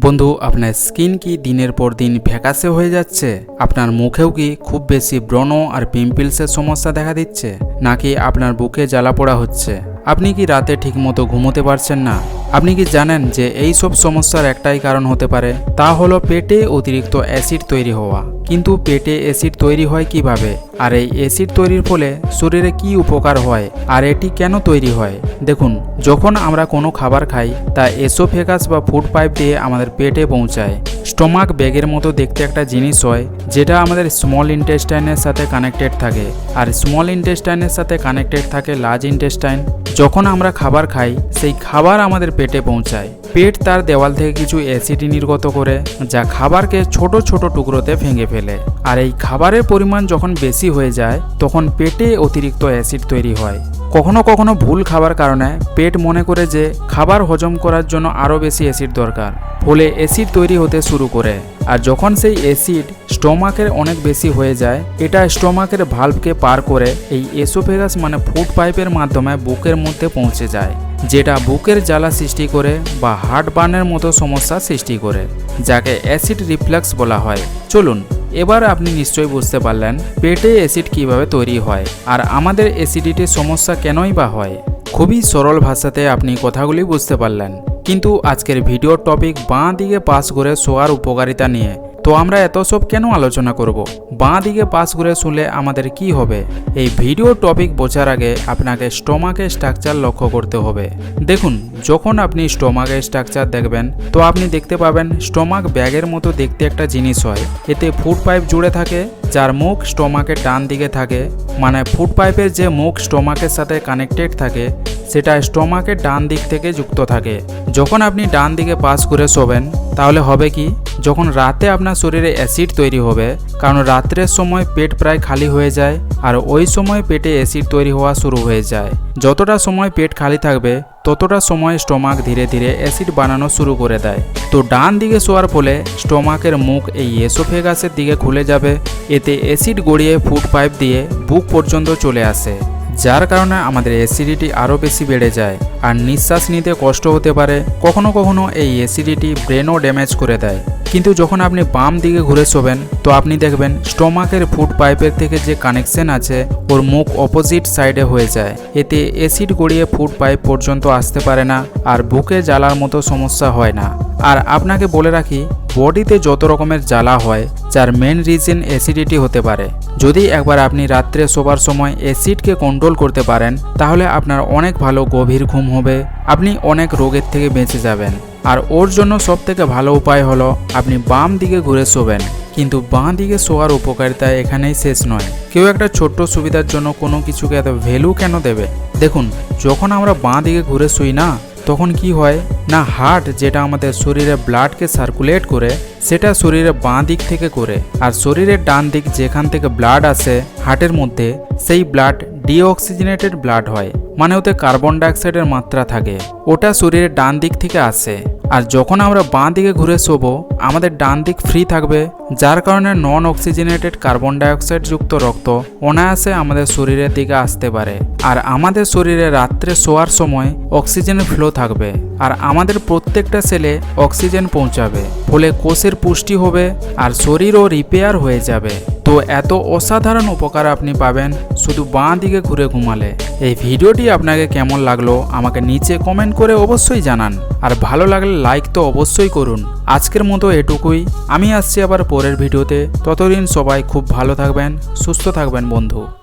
বন্ধু, আপনার স্কিন কি দিনের পর দিন ফ্যাকাসে হয়ে যাচ্ছে? আপনার মুখেও কি খুব বেশি ব্রণ আর পিম্পলসের সমস্যা দেখা দিচ্ছে? নাকি আপনার বুকে জ্বালা পোড়া হচ্ছে? আপনি কি রাতে ঠিকমতো ঘুমোতে পারছেন না? আপনি কি জানেন যে এই সব সমস্যার একটাই কারণ হতে পারে? তা হলো পেটে অতিরিক্ত অ্যাসিড তৈরি হওয়া। কিন্তু পেটে অ্যাসিড তৈরি হয় কীভাবে? আর এই অ্যাসিড তৈরির ফলে শরীরে কি উপকার হয়? আর এটি কেন তৈরি হয়? দেখুন, যখন আমরা কোনো খাবার খাই, তা এসোফেগাস বা ফুড পাইপ দিয়ে আমাদের পেটে পৌঁছায়। স্টোমাক ব্যাগের মতো দেখতে একটা জিনিস হয়, যেটা আমাদের স্মল ইন্টেস্টাইনের সাথে কানেক্টেড থাকে। আর স্মল ইন্টেস্টাইনের সাথে কানেক্টেড থাকে লার্জ ইন্টেস্টাইন যখন আমরা খাবার খাই, সেই খাবার আমাদের পেটে পৌঁছায়। পেট তার দেওয়াল থেকে কিছু অ্যাসিড নির্গত করে, যা খাবারকে ছোট ছোট টুকরোতে ভেঙে ফেলে। আর এই খাবারের পরিমাণ যখন বেশি হয়ে যায়, তখন পেটে অতিরিক্ত অ্যাসিড তৈরি হয়। কখনো কখনো ভুল খাবার কারণে পেট মনে করে যে, খাবার হজম করার জন্য আরও বেশি অ্যাসিড দরকার। ফলে অ্যাসিড তৈরি হতে শুরু করে। আর যখন সেই অ্যাসিড স্টোমাকের অনেক বেশি হয়ে যায়। এটা স্টোমাকের ভাল্বকে পার করে এই এসোফেগাস মানে ফুড পাইপের মাধ্যমে বুকের মধ্যে পৌঁছে যায়, যেটা বুকের জ্বালা সৃষ্টি করে বা হার্ট বার্নের মতো সমস্যা সৃষ্টি করে, যাকে অ্যাসিড রিফ্লাক্স বলা হয়। চলুন, এবার আপনি নিশ্চয়ই বুঝতে পারলেন পেটে অ্যাসিড কীভাবে তৈরি হয় আর আমাদের অ্যাসিডিটির সমস্যা কেনই বা হয়। খুবই সরল ভাষাতে আপনি কথাগুলি বুঝতে পারলেন। কিন্তু আজকের ভিডিওর টপিক বাঁ দিকে পাস করে শোয়ার উপকারিতা নিয়ে তো আমরা এত সব কেন আলোচনা করব? বাঁ দিকে পাস করে শুনলে আমাদের কি হবে? এই ভিডিও টপিক বোঝার আগে আপনাকে স্টোমাকের স্ট্রাকচার লক্ষ্য করতে হবে। দেখুন, যখন আপনি স্টোমাকের স্ট্রাকচার দেখবেন, তো আপনি দেখতে পাবেন স্টোমাক ব্যাগের মতো দেখতে একটা জিনিস হয়। এতে ফুড পাইপ জুড়ে থাকে, যার মুখ স্টোমাকের ডান দিকে থাকে। মানে ফুড পাইপের যে মুখ স্টোমাকের সাথে কানেক্টেড থাকে, সেটা স্টোমাকের ডান দিক থেকে যুক্ত থাকে। যখন আপনি ডান দিকে পাস করে শোবেন, তাহলে হবে কি? যখন রাতে আপনার শরীরে অ্যাসিড তৈরি হবে, কারণ রাত্রের সময় পেট প্রায় খালি হয়ে যায় আর ওই সময় পেটে অ্যাসিড তৈরি হওয়া শুরু হয়ে যায়। যতটা সময় পেট খালি থাকবে, ততটা সময় স্টোমাক ধীরে ধীরে অ্যাসিড বানানো শুরু করে দেয়। তো ডান দিকে শোয়ার ফলে স্টোমাকের মুখ এই এসোফেগাসের দিকে খুলে যাবে, এতে অ্যাসিড গড়িয়ে ফুড পাইপ দিয়ে বুক পর্যন্ত চলে আসে, যার কারণে আমাদের অ্যাসিডিটি আরও বেশি বেড়ে যায় আর নিঃশ্বাস নিতে কষ্ট হতে পারে, কখনো কখনো এই অ্যাসিডিটি ব্রেনও ড্যামেজ করে দেয়। কিন্তু যখন আপনি বাম দিকে ঘুরে শোবেন, তো আপনি দেখবেন স্টোমাকের ফুড পাইপের থেকে যে কানেকশন আছে, ওর মুখ অপোজিট সাইডে হয়ে যায়। এতে অ্যাসিড গড়িয়ে ফুড পাইপ পর্যন্ত আসতে পারে না, আর বুকে জ্বালার মতো সমস্যা হয় না। আর আপনাকে বলে রাখি, বডিতে যত রকমের জ্বালা হয়, যার মেন রিজন অ্যাসিডিটি হতে পারে। যদি একবার আপনি রাত্রে শোবার সময় অ্যাসিডকে কন্ট্রোল করতে পারেন, তাহলে আপনার অনেক ভালো গভীর ঘুম হবে, আপনি অনেক রোগের থেকে বেঁচে যাবেন। আর ওর জন্য সব থেকে ভালো উপায় হলো আপনি বাম দিকে ঘুরে শোবেন। কিন্তু বাঁ দিকে শোয়ার উপকারিতা এখানেই শেষ নয়। কেউ একটা ছোট্ট সুবিধার জন্য কোনো কিছুকে এত ভ্যালু কেন দেবে? দেখুন, যখন আমরা বাঁ দিকে ঘুরে শুই না, তখন কি হয়? না হার্ট যেটা আমাদের শরীরে ব্লাডকে সার্কুলেট করে, সেটা শরীরে বাঁ দিক থেকে করে। আর শরীরের ডান দিক যেখান থেকে ব্লাড আসে হার্টের মধ্যে, সেই ব্লাড ডিঅক্সিজেনেটেড ব্লাড হয়। মানে ওতে কার্বন ডাইঅক্সাইডের মাত্রা থাকে। ওটা শরীরের ডান দিক থেকে আসে। আর যখন আমরা বাঁ দিকে ঘুরে শোবো, আমাদের ডান দিক ফ্রি থাকবে, যার কারণে নন অক্সিজেনেটেড কার্বন ডাইঅক্সাইড যুক্ত রক্ত অনায়াসে আমাদের শরীরের দিকে আসতে পারে। আর আমাদের শরীরে রাত্রে শোয়ার সময় অক্সিজেনের ফ্লো থাকবে। আর আমাদের প্রত্যেকটা সেলে অক্সিজেন পৌঁছাবে। ফলে কোষের পুষ্টি হবে, আর শরীরও রিপেয়ার হয়ে যাবে। তো এত অসাধারণ উপকার আপনি পাবেন শুধু বাঁ দিকে ঘুরে ঘুমালে। এই ভিডিওটি আপনাকে কেমন লাগল আমাকে নিচে কমেন্ট করে অবশ্যই জানান। আর ভালো লাগলে লাইক তো অবশ্যই করুন। আজকের মতো এটুকুই। আমি আসছি আবার পরের ভিডিওতে। ততদিন সবাই খুব ভালো থাকবেন, সুস্থ থাকবেন বন্ধু।